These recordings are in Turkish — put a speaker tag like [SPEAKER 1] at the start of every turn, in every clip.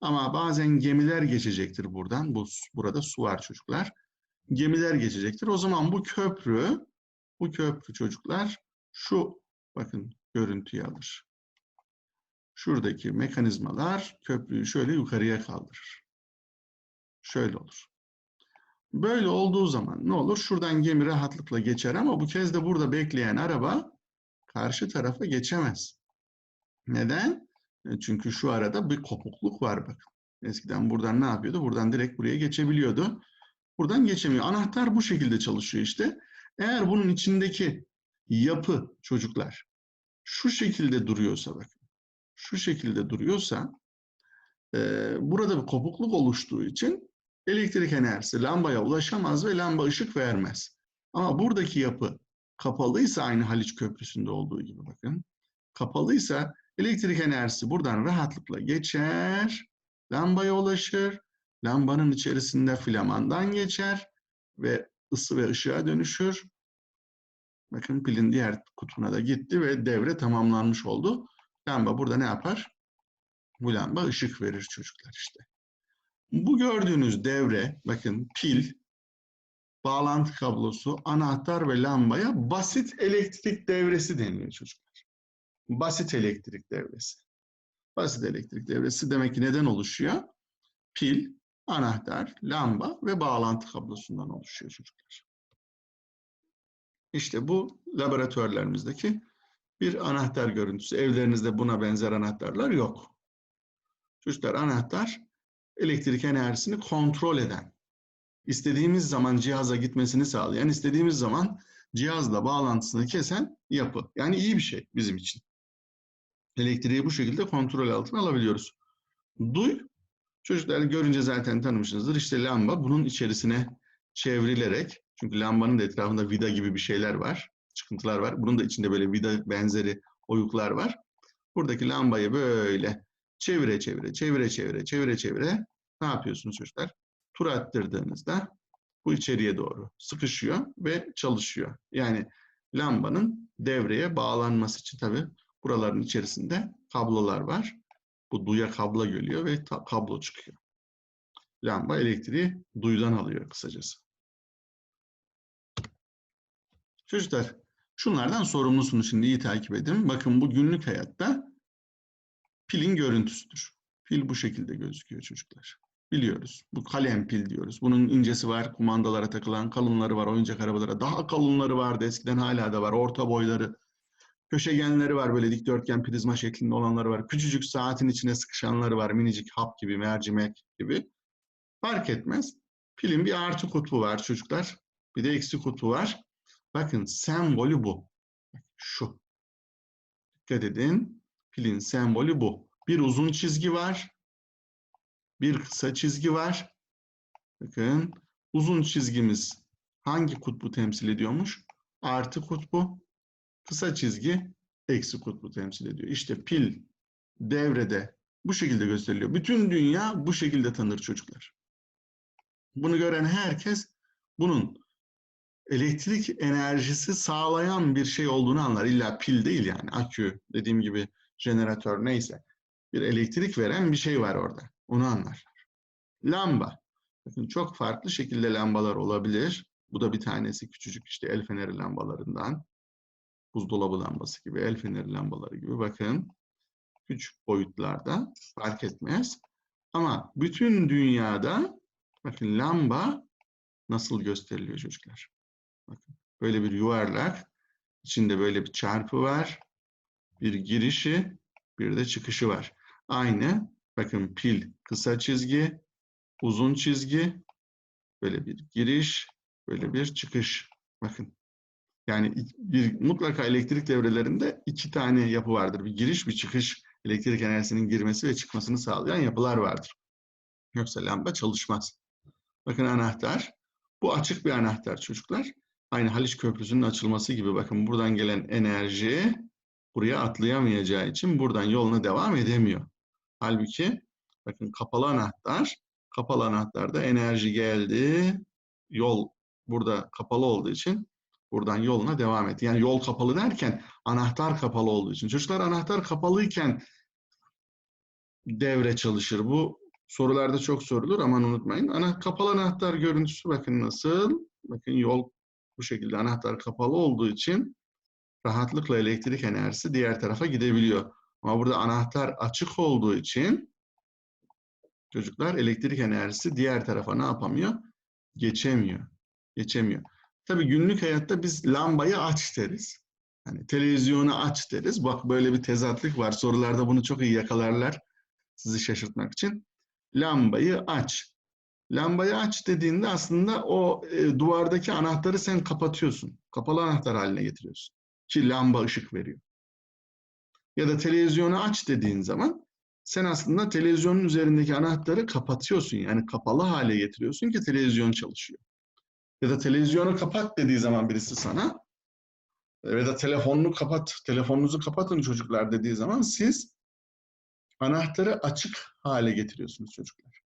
[SPEAKER 1] Ama bazen gemiler geçecektir buradan. Bu burada su var çocuklar. Gemiler geçecektir. O zaman bu köprü bu köprü çocuklar şu bakın görüntüyü alır. Şuradaki mekanizmalar köprüyü şöyle yukarıya kaldırır. Şöyle olur. Böyle olduğu zaman ne olur? Şuradan gemi rahatlıkla geçer ama bu kez de burada bekleyen araba karşı tarafa geçemez. Neden? E, çünkü şu arada bir kopukluk var bakın. Eskiden buradan ne yapıyordu? Buradan direkt buraya geçebiliyordu. Buradan geçemiyor. Anahtar bu şekilde çalışıyor işte. Eğer bunun içindeki yapı çocuklar şu şekilde duruyorsa bakın. Şu şekilde duruyorsa e, burada bir kopukluk oluştuğu için elektrik enerjisi lambaya ulaşamaz ve lamba ışık vermez. Ama buradaki yapı kapalıysa aynı Haliç Köprüsü'nde olduğu gibi bakın. Kapalıysa elektrik enerjisi buradan rahatlıkla geçer, lambaya ulaşır. Lambanın içerisinde flamandan geçer ve ısı ve ışığa dönüşür. Bakın pilin diğer kutbuna da gitti ve devre tamamlanmış oldu. Lamba burada ne yapar? Bu lamba ışık verir çocuklar işte. Bu gördüğünüz devre, bakın pil, bağlantı kablosu, anahtar ve lambaya basit elektrik devresi deniliyor çocuklar. Basit elektrik devresi. Basit elektrik devresi demek ki neden oluşuyor? Pil, anahtar, lamba ve bağlantı kablosundan oluşuyor çocuklar. İşte bu laboratuvarlarımızdaki bir anahtar görüntüsü. Evlerinizde buna benzer anahtarlar yok. Çocuklar anahtar elektrik enerjisini kontrol eden, istediğimiz zaman cihaza gitmesini sağlayan, istediğimiz zaman cihazla bağlantısını kesen yapı. Yani iyi bir şey bizim için. Elektriği bu şekilde kontrol altına alabiliyoruz. Duy, çocuklar görünce zaten tanımışsınızdır. İşte lamba bunun içerisine çevrilerek, çünkü lambanın da etrafında vida gibi bir şeyler var, çıkıntılar var. Bunun da içinde böyle vida benzeri oyuklar var. Buradaki lambayı böyle çevire çevire, çevire çevire, çevire çevire ne yapıyorsunuz çocuklar? Tur attırdığınızda bu içeriye doğru sıkışıyor ve çalışıyor. Yani lambanın devreye bağlanması için tabii buraların içerisinde kablolar var. Bu duya kablo geliyor ve kablo çıkıyor. Lamba elektriği duyudan alıyor kısacası. Çocuklar şunlardan sorumlusunuz şimdi iyi takip edin. Bakın bu günlük hayatta pilin görüntüsüdür. Pil bu şekilde gözüküyor çocuklar. Biliyoruz. Bu kalem pil diyoruz. Bunun incesi var, kumandalara takılan kalınları var, oyuncak arabalara. Daha kalınları vardı eskiden hala da var. Orta boyları, köşegenleri var böyle dikdörtgen prizma şeklinde olanları var. Küçücük saatin içine sıkışanları var. Minicik hap gibi, mercimek gibi. Fark etmez. Pilin bir artı kutbu var çocuklar. Bir de eksi kutbu var. Bakın sembolü bu. Şu. Dikkat edin. Pilin sembolü bu. Bir uzun çizgi var. Bir kısa çizgi var. Bakın uzun çizgimiz hangi kutbu temsil ediyormuş? Artı kutbu. Kısa çizgi eksi kutbu temsil ediyor. İşte pil devrede bu şekilde gösteriliyor. Bütün dünya bu şekilde tanır çocuklar. Bunu gören herkes bunun elektrik enerjisi sağlayan bir şey olduğunu anlar. İlla pil değil yani akü dediğim gibi jeneratör neyse. Bir elektrik veren bir şey var orada. Onu anlarlar. Lamba. Bakın çok farklı şekilde lambalar olabilir. Bu da bir tanesi küçücük işte el feneri lambalarından. Buzdolabı lambası gibi, el feneri lambaları gibi. Bakın küçük boyutlarda fark etmez. Ama bütün dünyada bakın lamba nasıl gösteriliyor çocuklar? Bakın böyle bir yuvarlak, içinde böyle bir çarpı var, bir girişi, bir de çıkışı var. Aynı, bakın pil kısa çizgi, uzun çizgi, böyle bir giriş, böyle bir çıkış. Bakın. Yani bir mutlaka elektrik devrelerinde iki tane yapı vardır. Bir giriş, bir çıkış. Elektrik enerjisinin girmesi ve çıkmasını sağlayan yapılar vardır. Yoksa lamba çalışmaz. Bakın anahtar. Bu açık bir anahtar çocuklar. Aynı Haliç Köprüsü'nün açılması gibi bakın buradan gelen enerji buraya atlayamayacağı için buradan yoluna devam edemiyor. Halbuki bakın kapalı anahtar, kapalı anahtarda enerji geldi, yol burada kapalı olduğu için buradan yoluna devam etti. Yani yol kapalı derken anahtar kapalı olduğu için. Çocuklar anahtar kapalıyken devre çalışır. Bu sorularda çok sorulur aman unutmayın. Ana kapalı anahtar görüntüsü bakın nasıl? Bakın yol bu şekilde anahtar kapalı olduğu için rahatlıkla elektrik enerjisi diğer tarafa gidebiliyor. Ama burada anahtar açık olduğu için çocuklar elektrik enerjisi diğer tarafa ne yapamıyor? Geçemiyor. Geçemiyor. Tabii günlük hayatta biz lambayı aç deriz. Hani televizyonu aç deriz. Bak böyle bir tezatlık var. Sorularda bunu çok iyi yakalarlar. Sizi şaşırtmak için. Lambayı aç. Lambayı aç dediğinde aslında o e, duvardaki anahtarı sen kapatıyorsun. Kapalı anahtar haline getiriyorsun. Ki lamba ışık veriyor. Ya da televizyonu aç dediğin zaman sen aslında televizyonun üzerindeki anahtarı kapatıyorsun. Yani kapalı hale getiriyorsun ki televizyon çalışıyor. Ya da televizyonu kapat dediği zaman birisi sana ya da telefonunu kapat, telefonunuzu kapatın çocuklar dediği zaman siz anahtarı açık hale getiriyorsunuz çocuklar.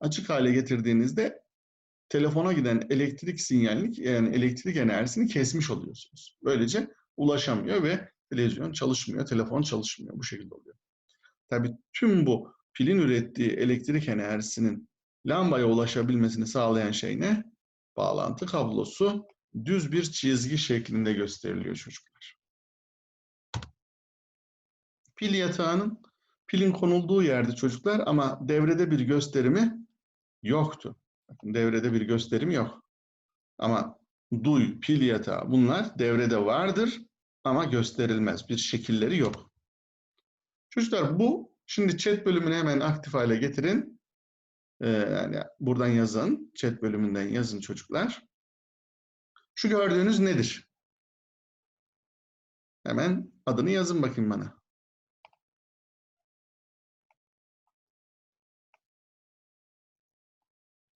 [SPEAKER 1] Açık hale getirdiğinizde telefona giden elektrik sinyalini yani elektrik enerjisini kesmiş oluyorsunuz. Böylece ulaşamıyor ve televizyon çalışmıyor, telefon çalışmıyor. Bu şekilde oluyor. Tabii tüm bu pilin ürettiği elektrik enerjisinin lambaya ulaşabilmesini sağlayan şey ne? Bağlantı kablosu düz bir çizgi şeklinde gösteriliyor çocuklar. Pil yatağının pilin konulduğu yerde çocuklar ama devrede bir gösterimi yoktu. Bakın devrede bir gösterimi yok. Ama duy, pil yatağı bunlar devrede vardır ama gösterilmez. Bir şekilleri yok. Çocuklar bu şimdi chat bölümünü hemen aktif hale getirin. Yani buradan yazın. Chat bölümünden yazın çocuklar. Şu gördüğünüz nedir? Hemen adını yazın bakayım bana.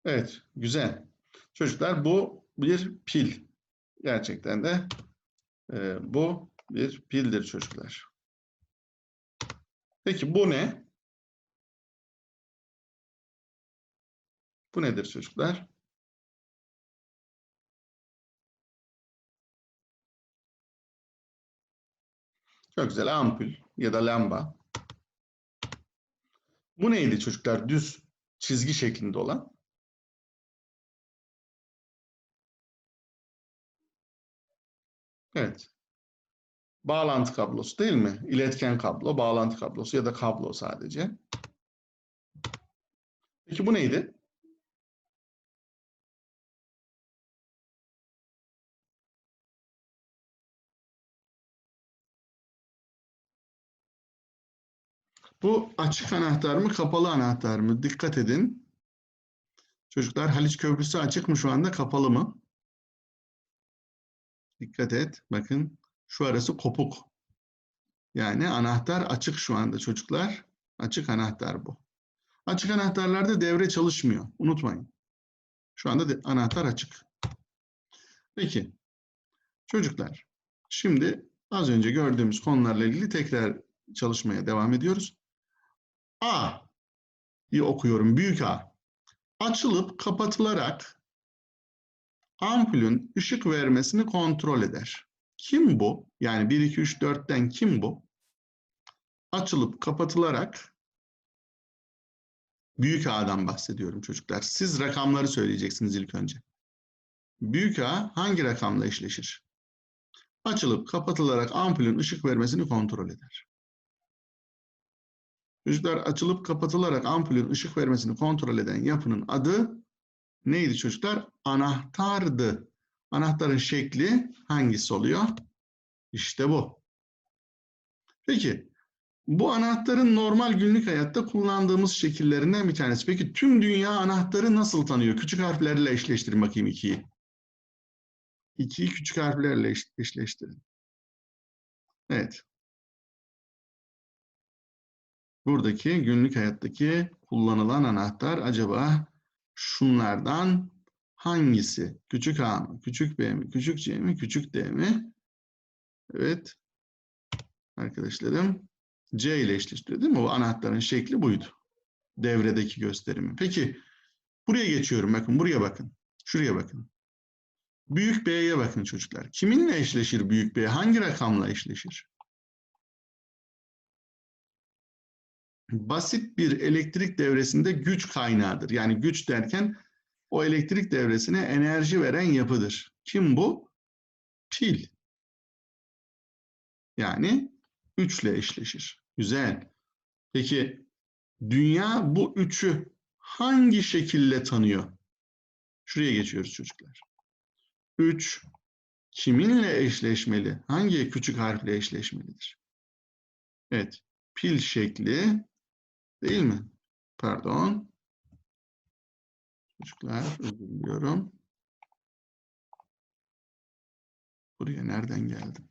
[SPEAKER 1] Evet, güzel. Çocuklar bu bir pil. Gerçekten de e, bu bir pildir çocuklar. Peki bu ne? Bu nedir çocuklar? Çok güzel ampul ya da lamba. Bu neydi çocuklar? Düz çizgi şeklinde olan. Evet. Bağlantı kablosu değil mi? İletken kablo, bağlantı kablosu ya da kablo sadece. Peki bu neydi? Bu açık anahtar mı, kapalı anahtar mı? Dikkat edin. Çocuklar Haliç Köprüsü açık mı şu anda, kapalı mı? Dikkat et. Bakın şu arası kopuk. Yani anahtar açık şu anda çocuklar. Açık anahtar bu. Açık anahtarlarda devre çalışmıyor. Unutmayın. Şu anda anahtar açık. Peki. Çocuklar. Şimdi az önce gördüğümüz konularla ilgili tekrar çalışmaya devam ediyoruz. A diye okuyorum. Büyük A. Açılıp kapatılarak ampulün ışık vermesini kontrol eder. Kim bu? Yani 1, 2, 3, 4'ten kim bu? Açılıp kapatılarak büyük A'dan bahsediyorum çocuklar. Siz rakamları söyleyeceksiniz ilk önce. Büyük A hangi rakamla eşleşir? Açılıp kapatılarak ampulün ışık vermesini kontrol eder. Çocuklar açılıp kapatılarak ampulün ışık vermesini kontrol eden yapının adı neydi çocuklar? Anahtardı. Anahtarın şekli hangisi oluyor? İşte bu. Peki bu anahtarın normal günlük hayatta kullandığımız şekillerinden bir tanesi. Peki tüm dünya anahtarı nasıl tanıyor? Küçük harflerle eşleştirin bakayım ikiyi. İkiyi küçük harflerle eş eşleştirin. Evet. Buradaki günlük hayattaki kullanılan anahtar acaba şunlardan hangisi? Küçük A mı? Küçük B mi? Küçük C mi? Küçük D mi? Evet. Arkadaşlarım C ile eşleştiriyor değil mi? Bu anahtarın şekli buydu. Devredeki gösterimi. Peki buraya geçiyorum. Bakın buraya bakın. Şuraya bakın. Büyük B'ye bakın çocuklar. Kiminle eşleşir büyük B? Hangi rakamla eşleşir? Basit bir elektrik devresinde güç kaynağıdır. Yani güç derken o elektrik devresine enerji veren yapıdır. Kim bu? Pil. Yani 3 ile eşleşir. Güzel. Peki dünya bu üçü hangi şekilde tanıyor? Şuraya geçiyoruz çocuklar. 3 kiminle eşleşmeli? Hangi küçük harfle eşleşmelidir? Evet. Pil şekli değil mi? Pardon. Çocuklar özür diliyorum. Buraya nereden geldim?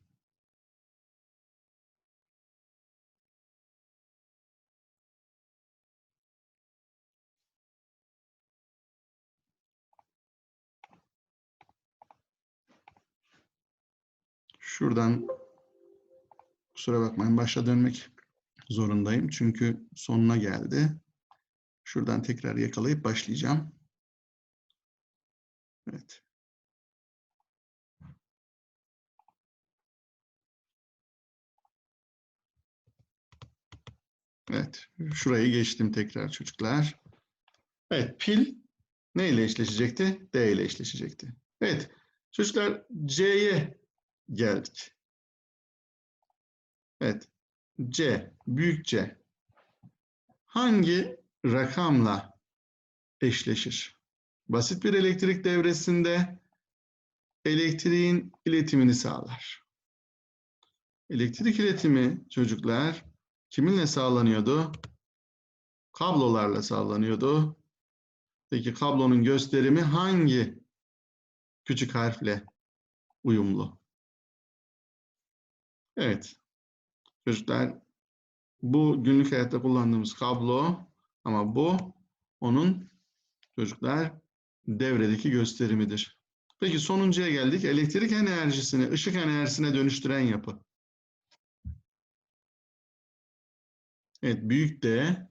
[SPEAKER 1] Şuradan kusura bakmayın başa dönmek zorundayım. Çünkü sonuna geldi. Şuradan tekrar yakalayıp başlayacağım. Evet. Evet. Şurayı geçtim tekrar çocuklar. Evet. Pil neyle eşleşecekti? D ile eşleşecekti. Evet. Çocuklar C'ye geldik. Evet. C, büyük C. Hangi rakamla eşleşir? Basit bir elektrik devresinde elektriğin iletimini sağlar. Elektrik iletimi çocuklar kiminle sağlanıyordu? Kablolarla sağlanıyordu. Peki kablonun gösterimi hangi küçük harfle uyumlu? Evet. Çocuklar bu günlük hayatta kullandığımız kablo ama bu onun çocuklar devredeki gösterimidir. Peki sonuncuya geldik. Elektrik enerjisini ışık enerjisine dönüştüren yapı. Evet büyük D